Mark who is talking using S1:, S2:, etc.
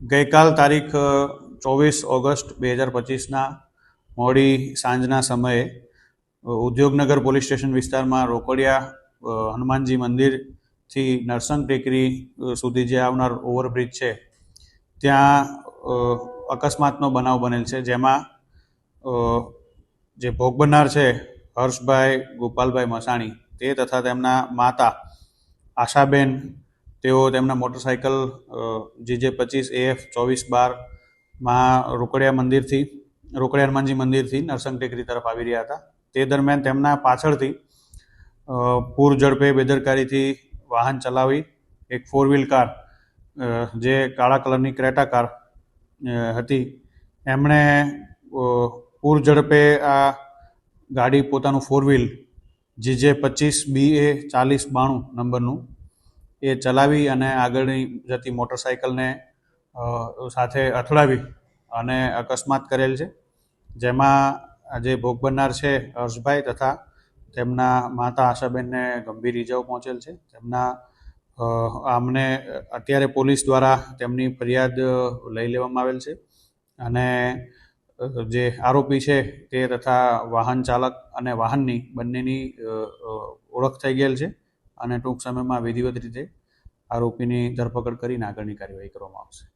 S1: ગઈકાલ તારીખ ચોવીસ ઓગસ્ટ બે હજાર પચીસના મોડી સાંજના સમયે ઉદ્યોગનગર પોલીસ સ્ટેશન વિસ્તારમાં રોકડિયા હનુમાનજી મંદિરથી નરસંગ ટેકરી સુધી જે આવનાર ઓવરબ્રિજ છે, ત્યાં અકસ્માતનો બનાવ બનેલ છે, જેમાં જે ભોગ બનનાર છે, હર્ષભાઈ ગોપાલભાઈ મસાણી, તે તથા તેમના માતા આશાબેન તેઓ તેમના મોટરસાયકલ જીજે પચીસ એફ ચોવીસ બારમાં રોકડિયા મંદિરથી, રોકડિયા હનુમાનજી મંદિરથી નરસંગ ટેકરી તરફ આવી રહ્યા હતા. તે દરમિયાન તેમના પાછળથી પૂર ઝડપે બેદરકારીથી વાહન ચલાવી એક ફોર વ્હીલ કાર જે કાળા કલરની ક્રેટા કાર હતી. એમણે પૂર ઝડપે આ ગાડી પોતાનું ફોર વ્હીલ જીજે પચીસ બી એ ચાલીસ બાણું નંબરનું એ ચલાવી અને આગળની જતી મોટરસાયકલને સાથે અથડાવી અને અકસ્માત કરેલ છે. જેમાં જે ભોગ બનનાર છે હર્ષભાઈ તથા તેમના માતા આશાબેનને ગંભીર ઈજાઓ પહોંચેલ છે. તેમના આમને અત્યારે પોલીસ દ્વારા તેમની ફરિયાદ લઈ લેવામાં આવેલ છે અને જે આરોપી છે તે તથા વાહન ચાલક અને વાહનની બંનેની ઓળખ થઈ ગયેલ છે અને ટૂંક સમયમાં વિધિવત રીતે આરોપીની ધરપકડ કરીને આગળની કાર્યવાહી કરવામાં આવશે.